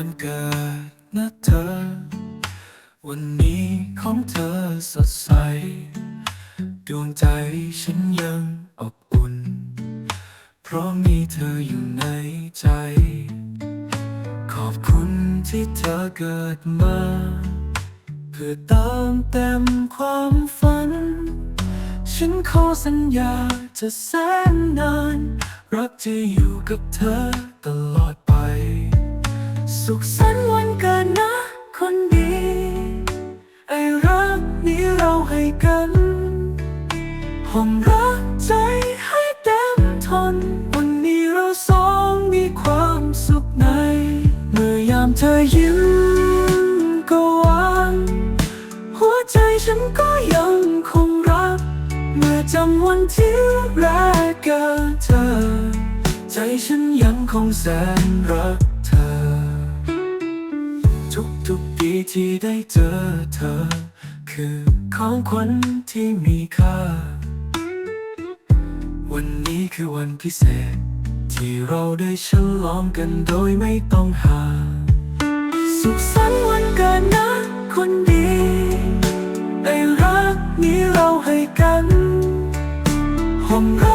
ันเกิดนะเธอ วันนี้ของเธอสดใส ดวงใจฉันยังอบอุ่น เพราะมีเธออยู่ในใจ ขอบคุณที่เธอเกิดมา เพื่อตามเต็มความฝัน ฉันขอสัญญาจะแสนนาน รักจะอยู่กับเธอตลอดไป สุขสันต์วันเกิดนะ คนดี ไอ้รักนี้เราให้กันห้องรักใจให้เต็มทน วันนี้เราสองมีความสุขใน เมื่อยามเธอยิ้มก็หวานหัวใจฉันก็ยังคงรัก เมื่อจำวันที่แรกเจอเธอ ใจฉันยังคงแสนรัก ทุกทุกปีที่ได้เจอเธอ คือของขวัญที่มีค่า วันนี้คือวันพิเศษ ที่เราได้ฉลองกันโดยไม่ต้องหา สุขสันต์วันเกิดนะคนดีไอ้รักนี้เราให้กันหองรั